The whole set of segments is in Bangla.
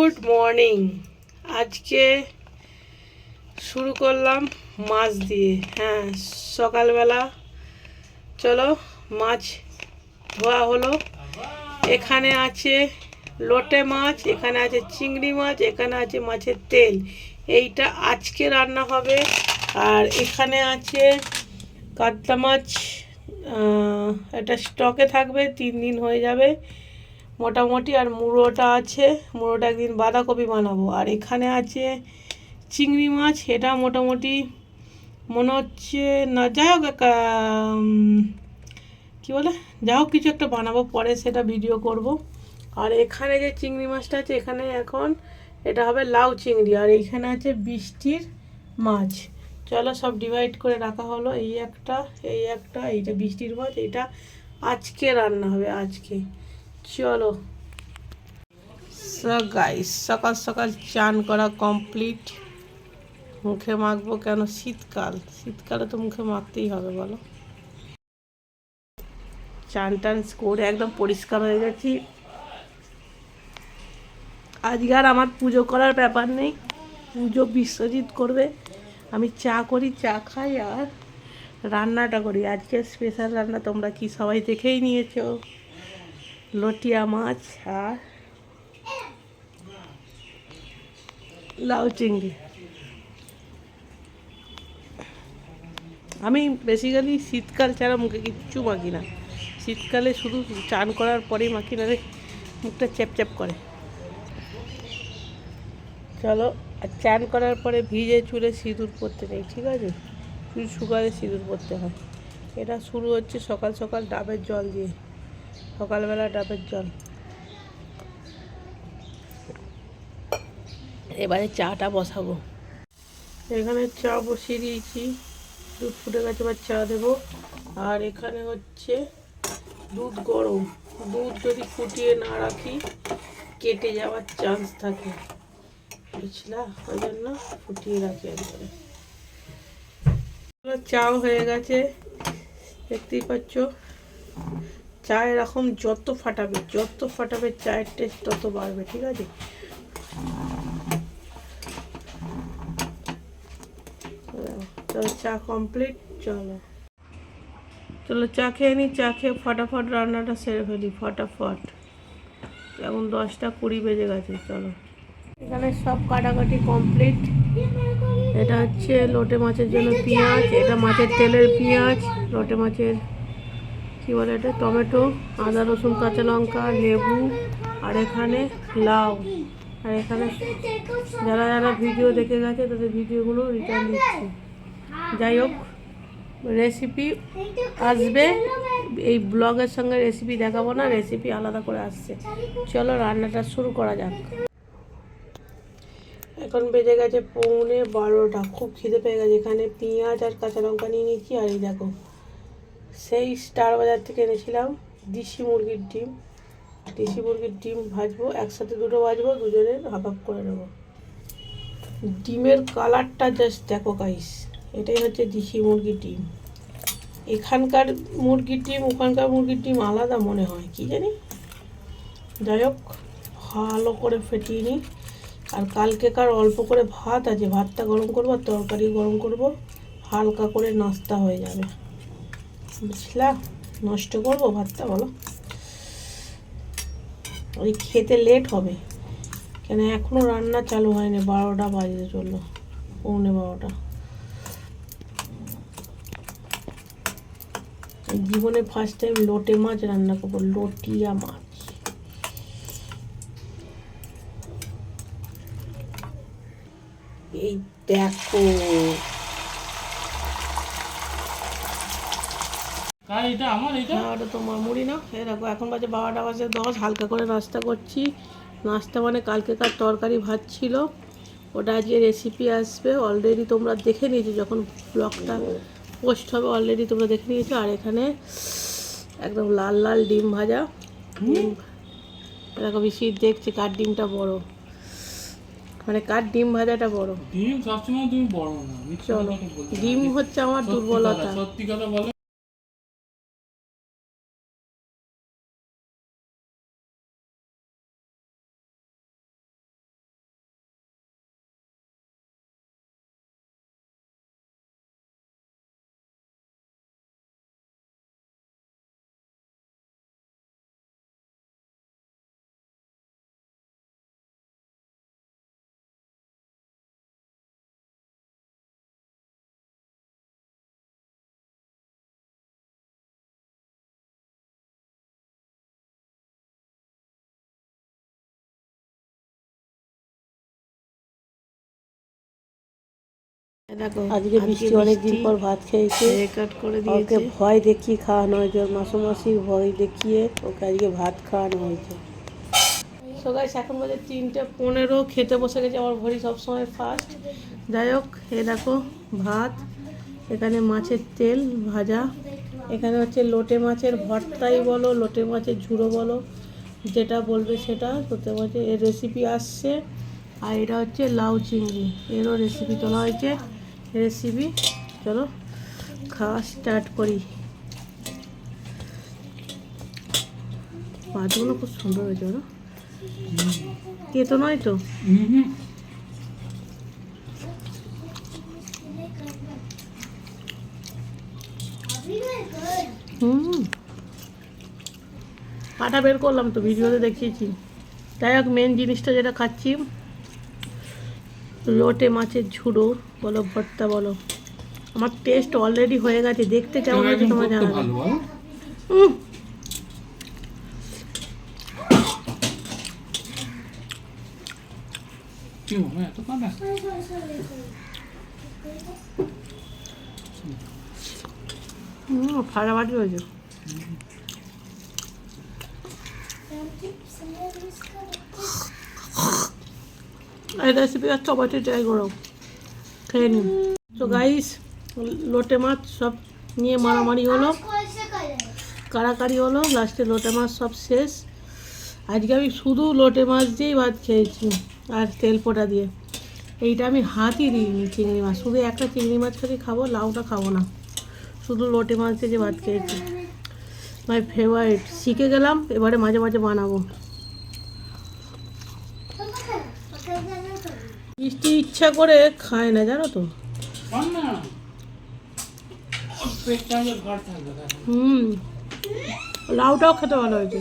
Good morning. আজকে শুরু করলাম মাছ দিয়ে। হ্যাঁ সকালবেলা চলো মাছ ধোয়া হলো। এখানে আছে লোটে মাছ, এখানে আছে চিংড়ি মাছ, এখানে আছে মাছের তেল। এইটা আজকে রান্না হবে। আর এখানে আছে কাতলা মাছ। এটা স্টকে থাকবে, তিন দিন হয়ে যাবে। মোটামুটি আর মুড়োটা আছে। মুড়োটা একদিন বাঁধাকপি বানাবো। আর এখানে আছে চিংড়ি মাছ। এটা মোটামুটি মনে হচ্ছে না, যাই হোক কী বলে? যাই হোক, কিছু একটা বানাবো। পরে সেটা ভিডিও করব। আর এখানে যে চিংড়ি মাছটা আছে, এখানে এখন এটা হবে লাউ চিংড়ি। আর এইখানে আছে বৃষ্টির মাছ। চলো সব ডিভাইড করে রাখা হলো। এই একটা এই একটা, এইটা বৃষ্টির মাছ। এটা আজকে রান্না হবে, আজকে। চলো। গাইস সকাল সকাল চান করা কমপ্লিট মুখে মাখবো কেন? শীতকাল। শীতকালে তো মুখে মাখতেই হবে, বলো। চান টান করে একদম পরিষ্কার হয়ে গেছি। আজকে আর আমার পুজো করার ব্যাপার নেই। পুজো বিশ্বজিৎ করবে। আমি চা করি, চা খাই আর রান্নাটা করি। আজকে স্পেশাল রান্না তোমরা কি সবাই দেখেই নিয়েছো। লটিয়া মাছ আর লাউ চিংড়ি। আমি বেসিক্যালি শীতকাল ছাড়া মুখে কিচ্ছু মাখি না। শীতকালে শুধু চান করার পরেই মাখি না মুখটা চ্যাপ চ্যাপ করে। চলো, আর চান করার পরে ভিজে চুলে সিঁদুর পরতে নেই ঠিক আছে? চুল শুকালে সিঁদুর পরতে হয়। এটা শুরু হচ্ছে সকাল সকাল ডাবের জল দিয়ে। সকালবেলা ডাবের জল। এবারে চাটা বসাবো। এখানে চা বসিয়ে দিয়েছি। দুধ ফুটে গেছে, এবার চা দেবো। আর এখানে হচ্ছে দুধ গরম। দুধ যদি ফুটিয়ে না রাখি, কেটে যাওয়ার চান্স থাকে। বুঝলা? ওই জন্য ফুটিয়ে রাখি একবারে। চাও হয়ে গেছে। দেখতেই পাচ্ছ? চা এরকম যত ফাটাবে যত ফাটাবে চায়ের টেস্ট তত বাড়বে ঠিক আছে? চা কমপ্লিট চলো। চলো চা খেয়ে নিই চা খেয়ে ফটাফট রান্নাটা সেরে ফেলি ফটাফট। এখন দশটা কুড়ি বেজে গেছে চলো। এখানে সব কাটাকাটি কমপ্লিট এটা হচ্ছে লোটে মাছের জন্য পেঁয়াজ এটা মাছের তেলের পেঁয়াজ লোটে মাছের কী বলে এটা? টমেটো, আদা, রসুন, কাঁচা লঙ্কা, লেবু, আর এখানে লাউ। আর এখানে যারা যারা ভিডিও দেখে গেছে, তাদের ভিডিওগুলো রিটার্ন দিচ্ছি। যাই হোক রেসিপি আসবে। এই ব্লগের সঙ্গে রেসিপি দেখাবো না রেসিপি আলাদা করে আসছে। চলো রান্নাটা শুরু করা যাক। এখন বেজে গেছে পৌনে বারোটা। খুব খিদে পেয়ে গেছে। এখানে পেঁয়াজ আর কাঁচা লঙ্কা নিয়ে নিচ্ছি, আর এই দেখো সেই স্টার বাজার থেকে এনেছিলাম দেশি মুরগির ডিম। দেশি মুরগির ডিম ভাজবো, একসাথে দুটো ভাজবো দুজনের হাফ হাফ করে নেব। ডিমের কালারটা জাস্ট দেখো গাইস এটাই হচ্ছে দেশি মুরগির ডিম। এখানকার মুরগির ডিম, ওখানকার মুরগির ডিম আলাদা মনে হয়, কি জানি? যাই হোক, ভালো করে ফেটিয়ে নিই। আর কালকেকার অল্প করে ভাত আছে, ভাতটা গরম করব আর তরকারি গরম করব, হালকা করে নাস্তা হয়ে যাবে। বুঝলা? নষ্ট করব ভাতটা, বলো। ওই খেতে লেট হবে। কেন এখনও রান্না চালু হয়নি, বারোটা বাজে চলল, পৌনে বারোটা। জীবনে ফার্স্ট টাইম লোটে মাছ রান্না করব, লোটিয়া মাছ। এই দেখো কার এটা আমার এটা হ্যাঁ ওটা তোমার মুড়ি না। এই দেখো এখন বাজে বারোটা বাজে দশ হালকা করে নাস্তা করছি। নাস্তা মানে কালকেকার তরকারি ভাত ছিল ওটা আজকে রেসিপি আসবে। অলরেডি তোমরা দেখে নিয়েছো যখন ব্লগটা পোস্ট হবে অলরেডি তোমরা দেখে নিয়েছো। আর এখানে একদম লাল লাল ডিম ভাজা। দেখো বেশি দেখছি কার ডিমটা বড়। মানে কার ডিম ভাজাটা বড়। ডিম সবসময় তুমি বড় না চলো ডিম হচ্ছে আমার দুর্বলতা। সত্যি কথা বলো। আজকে বৃষ্টি অনেক দিন পর ভাত খেয়েছে। ওকে ভয় দেখিয়ে খাওয়ানো হয়েছে ওর মাসুমাসির ভয় দেখিয়ে ওকে আজকে ভাত খাওয়ানো হয়েছে। সো গাইস এখন বাজে তিনটে পনেরো খেতে বসে গেছে আমার ভরি সবসময় ফার্স্ট যাই হোক এ দেখো ভাত এখানে মাছের তেল ভাজা। এখানে হচ্ছে লোটে মাছের ভর্তাই বলো লোটে মাছের ঝুড়ো বলো যেটা বলবে সেটা। লোটে মাছের এর রেসিপি আসছে। আর এটা হচ্ছে লাউ চিংড়ি এরও রেসিপি তোলা হয়েছে। রেসিপি চলো খাওয়া স্টার্ট করি। মাছগুলো খুব সুন্দর হয়েছে বলো। কেতো নয় তো? হুম হুম। পাটা বের করলাম তো ভিডিওতে দেখিয়েছি। যাই হোক মেন জিনিসটা যেটা খাচ্ছি লোটে মাছের ঝুড়ো বলো ভর্তা বলো। আমার টেস্ট অলরেডি হয়ে গেছে দেখতে কেমন হয়েছে তোমার জানা ফাটাফাটি হয়েছে। এই রেসিপি আর সবাইকে ট্রাই করো খেয়ে নিন। তো গাইস লোটে মাছ সব নিয়ে মারামারি হলো। কাড়াকাড়ি হলো লাস্টে লোটে মাছ সব শেষ। আজকে আমি শুধু লোটে মাছ দিয়েই ভাত খেয়েছি, আর তেল পোটা দিয়ে। এইটা আমি হাতই দিইনি চিংড়ি মাছ। শুধু একটা চিংড়ি মাছ খালি খাব, লাউটা খাব না। শুধু লোটে মাছ দিয়ে যে ভাত খেয়েছি। মাই ফেভারিট শিখে গেলাম, এবারে মাঝে মাঝে বানাবো। মিষ্টি ইচ্ছা করে খায় না জানো তো। হুম। লাউটাও খেতে ভালো হয়েছে।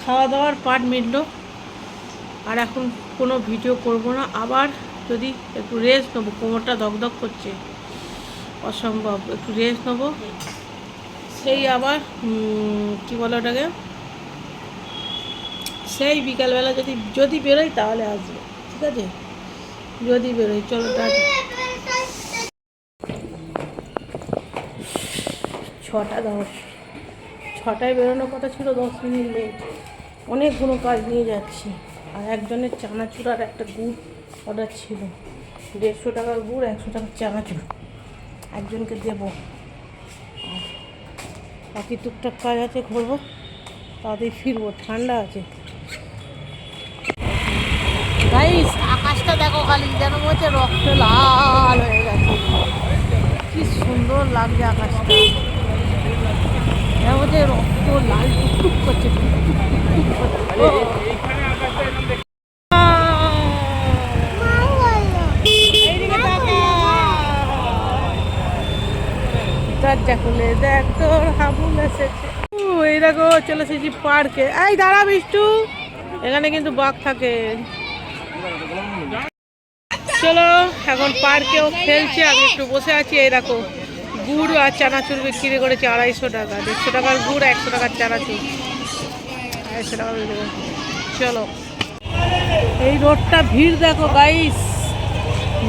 খাওয়া দাওয়ার পাট মিটল। আর এখন কোনো ভিডিও করব না। আবার যদি একটু রেস্ট নেব কোমরটা দগদগ করছে অসম্ভব। একটু রেস্ট নেব। সেই আবার কি বলে ওটাকে? সেই বিকালবেলা যদি যদি বেরোই তাহলে আসব, ঠিক আছে? যদি বেরোই, চলো ছটা দশ, ছটায় বেরোনোর কথা ছিল, দশ মিনিট লেট অনেকগুলো কাজ নিয়ে যাচ্ছি, আর একজনের চানাচুর আর একটা গুড় অর্ডার ছিল। দেড়শো টাকার গুড়, একশো টাকার চানাচুর। একজনকে দেবো। আর বাকি টুকটাক কাজ আছে ঘুরবো তাড়াতাড়ি ফিরবো, ঠান্ডা আছে গাইস আকাশটা দেখো খালি যেন হচ্ছে রক্ত লাল হয়ে গেছে। কি সুন্দর লাগছে আকাশটা। যেন মনে রক্ত লাল টুকটুক করছে। দরজা খুলে দেখ, তোর হাবুল এসেছে। এই চলে এসেছি পার্কে। এই দাঁড়া, বিষ্টু। এখানে কিন্তু বাঘ থাকে। চলো, এখন পার্কেও খেলছে, আমি একটু বসে আছি, এই দেখো, গুড় আর চানাচুর বিক্রি করেছে আড়াইশো টাকা, দেড়শো টাকার গুড়, একশো টাকার চানাচুর। আড়াইশো টাকা বিক্রি। চলো। এই রোডটা ভিড় দেখো গাইস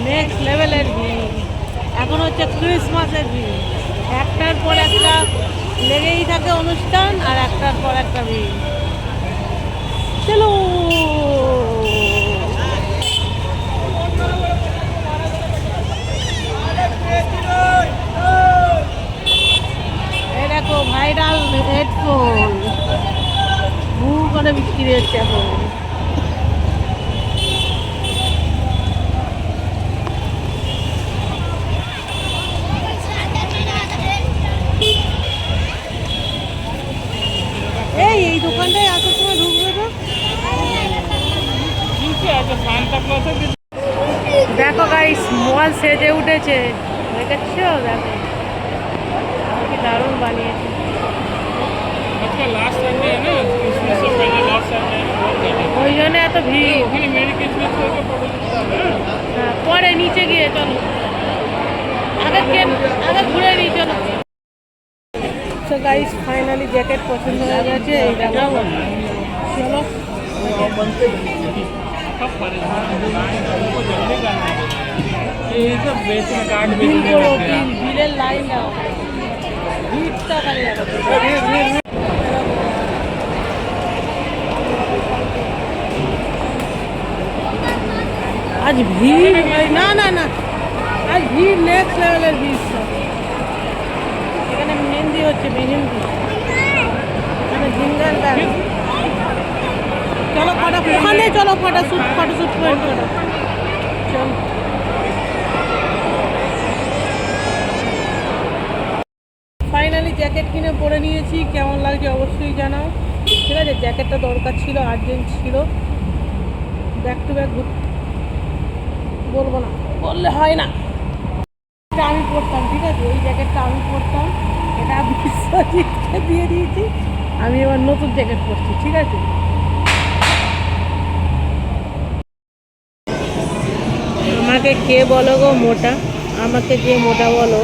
নেক্সট লেভেলের ভিড়। এখন হচ্ছে ক্রিসমাসের ভিড়। একটার পর একটা লেগেই থাকে অনুষ্ঠান, আর একটার পর একটা ভিড়। চলো এই দেখো ভাইরাল হেডফোন ভু করে বিক্রি হচ্ছে এখন। এই এই দোকানটায় সময় ঢুকবে দেখো গাইস মল সেজে উঠেছে। দেখেছ দেখো কি দারুণ বানিয়েছে আজকে লাস্ট সানডে না ক্রিসমাসের পহলে লাস্ট সানডে দারুণ বানিয়েছে। ওই জন্য এত ভিড়। হ্যাঁ, পরে নিচে গিয়ে চলো। ফাইনালি জ্যাকেট পছন্দ হয়ে গেছে এই দেখো। চলো। বিল করো বিলের লাইন দাও। আজ ভিড় না না না। আজ ভিড় নেক্সট লেভেলের ভিড় এখানে মেহেন্দি হচ্ছে, মেহেন্দি। এখানে জিঙ্গার চলো, ফটো ওখানে চলো, ফটো শুট ফটো শুট করে চলো চলো ফাইনালি জ্যাকেট কিনে পরে নিয়েছি, কেমন লাগছে অবশ্যই জানাও। ঠিক আছে জ্যাকেটটা দরকার ছিল আর্জেন্ট ছিল। ব্যাক টু ব্যাক বলব না, বললে হয় না। আমি পরতাম, ঠিক আছে? এই জ্যাকেটটা আমি পরতাম, এটা বিশ্বজিৎকে দিয়ে দিয়েছি, আমি এবার নতুন জ্যাকেট পরছি, ঠিক আছে? আমাকে কে বলো গো মোটা? আমাকে যে মোটা বলো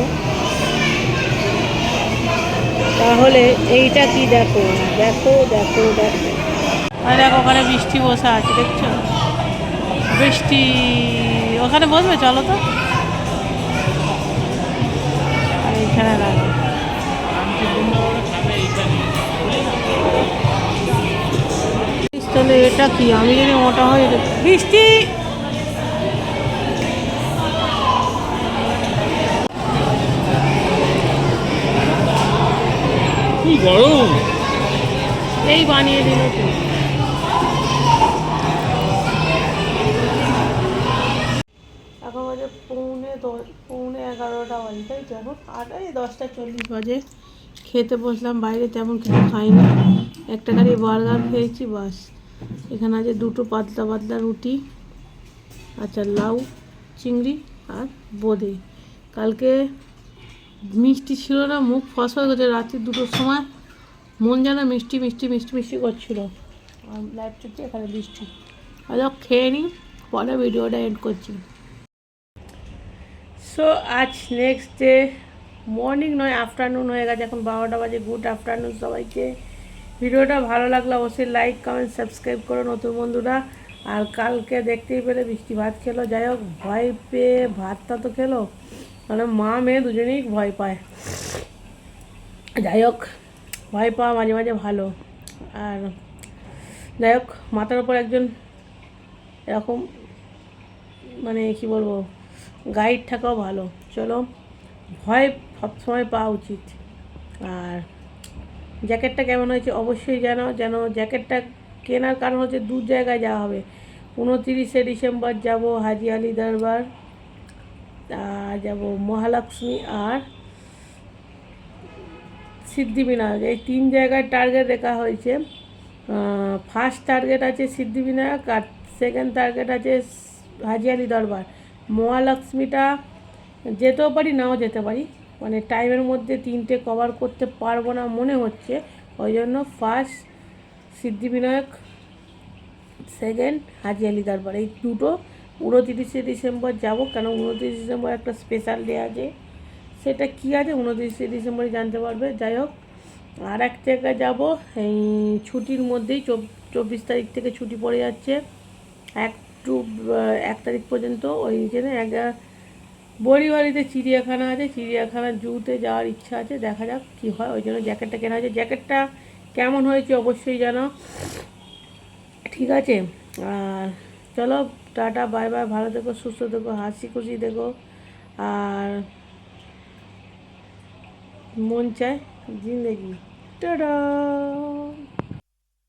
তাহলে এইটা কি দেখো? দেখো দেখো দেখো। আর দেখো, ওখানে বৃষ্টি বসে আছে, দেখছ? বৃষ্টি ওখানে বসবে, চলো তো। এইখানে তাহলে এটা কি? আমি যদি মোটা হয়ে বৃষ্টি গরম। এই বানিয়ে দিল এখন বাজে পৌনে দশ, পৌনে এগারোটা বাজে, তাই আট এই দশটা চল্লিশ বাজে। খেতে বসলাম, বাইরে তেমন কিছু খাইনি। একটা গাড়ি বার্গার খেয়েছি, বাস। এখানে আছে দুটো পাতলা পাতলা রুটি আচ্ছা লাউ, চিংড়ি আর বোঁদে। কালকে মিষ্টি ছিল না মুখ ফস হয়ে গেছে। রাত্রি দুটোর সময় মন যেন মিষ্টি মিষ্টি মিষ্টি মিষ্টি করছিল। লাইভ চলছে এখানে বৃষ্টি। আজ খেয়ে নিই পরে ভিডিওটা এন্ড করছি। সো আজ নেক্সট ডে মর্নিং নয় আফটারনুন হয়ে গেছে এখন বারোটা বাজে গুড আফটারনুন সবাইকে। ভিডিওটা ভালো লাগলে অবশ্যই লাইক কমেন্ট সাবস্ক্রাইব করো নতুন বন্ধুরা। আর কালকে দেখতেই পেলে বৃষ্টি ভাত খেলো। যাই হোক ভয় পেয়ে ভাতটা তো খেলো। মানে মা মেয়ে দুজনেই ভয় পায়। যাই হোক, ভয় পাওয়া মাঝে মাঝে ভালো। আর যাই হোক, মাথার উপর একজন এরকম মানে কি বলব গাইড থাকাও ভালো। চলো, ভয় সবসময় পাওয়া উচিত। আর জ্যাকেটটা কেমন হয়েছে অবশ্যই জানাও, যেন জ্যাকেটটা কেনার কারণ হচ্ছে দু জায়গায় যাওয়া হবে। উনতিরিশে ডিসেম্বর যাব হাজি আলি দরবার। যাব মহালক্ষ্মী আর সিদ্ধিবিনায়ক। এই তিন জায়গায় টার্গেট রেখা হয়েছে। ফার্স্ট টার্গেট আছে সিদ্ধিবিনায়ক আর সেকেন্ড টার্গেট আছে হাজি আলি দরবার। মহালক্ষ্মীটা যেতেও পারি, নাও যেতে পারি। মানে টাইমের মধ্যে তিনটে কভার করতে পারব না মনে হচ্ছে। ওই জন্য ফার্স্ট সিদ্ধিবিনায়ক সেকেন্ড হাজি আলি দরবার। এই দুটো উনতিরিশে ডিসেম্বর যাব, কেন উনতিরিশে ডিসেম্বর একটা স্পেশাল ডে আছে। সেটা কী আছে উনত্রিশে ডিসেম্বরে জানতে পারবে। যাই হোক আর এক জায়গায় যাব, এই ছুটির মধ্যেই চব- চব্বিশ তারিখ থেকে ছুটি পড়ে যাচ্ছে। এক টু এক তারিখ পর্যন্ত ওই জন্য এক বড়িবাড়িতে চিড়িয়াখানা আছে চিড়িয়াখানা জুতে যাওয়ার ইচ্ছা আছে। দেখা যাক কী হয়, ওই জন্য জ্যাকেটটা কেনা হয়েছে। জ্যাকেটটা কেমন হয়েছে অবশ্যই জানো। ঠিক আছে, আর চলো টাটা, বাই বাই, ভালো থেকো, সুস্থ থেকো, হাসি খুশি থেকো। আর মন চায় জিন্দগি। টাটা।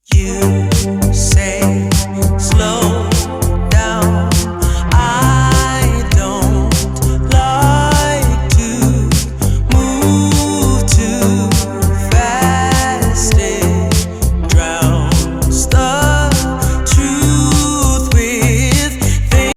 You say slow